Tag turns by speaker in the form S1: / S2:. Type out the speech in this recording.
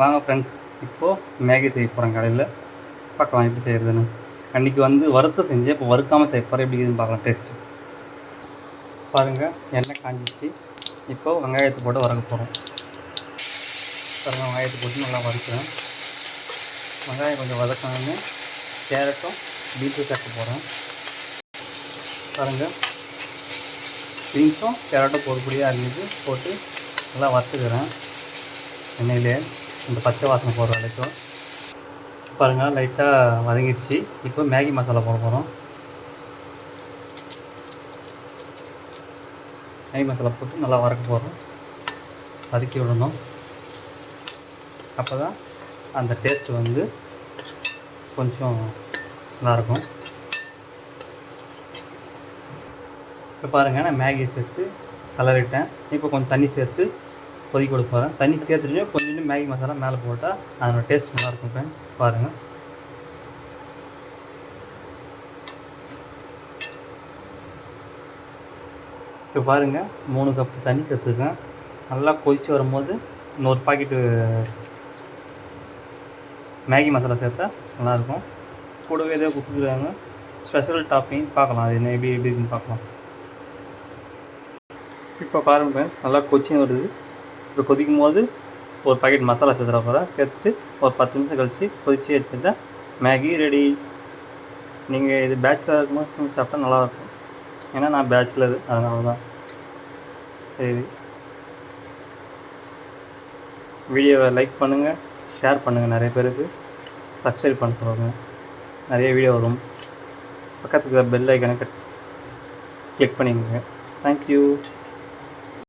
S1: வாங்க ஃப்ரெண்ட்ஸ் இப்போது மேகி செய்ய போகிறேன் காலையில் பார்க்கலாம் எப்படி செய்கிறதுன்னு அன்றைக்கி வந்து வறுத்து செஞ்சு இப்போ வறுக்காமல் செய்ய போகிறேன் எப்படி இருக்குதுன்னு பார்க்கலாம் டேஸ்ட்டு பாருங்கள் எண்ணெய் காஞ்சிச்சு. இப்போது வெங்காயத்தை போட்டு வறுக்க போகிறோம் பாருங்கள் வெங்காயத்தை போட்டு நல்லா வறுக்கிறேன். வெங்காயம் கொஞ்சம் வதக்கணுன்னு கேரட்டும் பீட்ரூட் சேர்க்க போகிறேன் பாருங்கள் பீன்ஸும் கேரட்டும் பொறுப்படியாக அரிஞ்சு போட்டு நல்லா வறுத்துக்கிறேன். எண்ணெயிலே. இந்த பச்சை வாசனை போடுற வரைக்கும். பாருங்கள் லைட்டாக வதங்கிடுச்சு. இப்போ மேகி மசாலா போட போகிறோம் மேகி மசாலா போட்டு நல்லா வறக்க போகிறோம் வதக்கி விடணும். அப்போ தான் அந்த டேஸ்ட் வந்து கொஞ்சம் நல்லாயிருக்கும். இப்போ பாருங்கள் நான் மேகி சேர்த்து கலரிட்டேன் இப்போ கொஞ்சம் தண்ணி சேர்த்து கொதிக்க கொடுக்க போகிறேன் தண்ணி சேர்த்துட்டு கொஞ்சம் மேகி மசாலா மேலே போட்டால் அதனோட டேஸ்ட் நல்லாயிருக்கும் ஃப்ரெண்ட்ஸ் பாருங்கள் இப்போ பாருங்கள் மூணு கப்பு தண்ணி சேர்த்துருக்கேன். நல்லா கொதித்து வரும்போது இன்னொரு பாக்கெட்டு மேகி மசாலா சேர்த்தா நல்லாயிருக்கும். கூடவே ஏதோ கொடுத்துருக்காங்க. ஸ்பெஷல் டாப்பிங் பார்க்கலாம். அது என்ன எப்படி எப்படி இருக்குன்னு பார்க்கலாம். இப்போ பாருங்கள் ஃப்ரெண்ட்ஸ் நல்லா கொச்சின்னு வருது. இப்போ கொதிக்கும் போது ஒரு பாக்கெட் மசாலா சேர்த்துற போகிறேன் சேர்த்துட்டு ஒரு பத்து நிமிஷம் கழித்து கொதித்து எடுத்துட்டா மேகி ரெடி நீங்கள் இது பேச்சுலர் இருக்கும்போது செஞ்சு சாப்பிட்டா நல்லாயிருக்கும். ஏன்னா நான் பேச்சுலர் அதனால தான் சரி வீடியோவை லைக் பண்ணுங்கள் ஷேர் பண்ணுங்கள் நிறைய பேருக்கு. சப்ஸ்கிரைப் பண்ண சொல்லுங்கள் நிறைய வீடியோ வரும். பக்கத்துக்கு பெல் ஐக்கனை கிளிக் பண்ணிக்கோங்க. தேங்க்யூ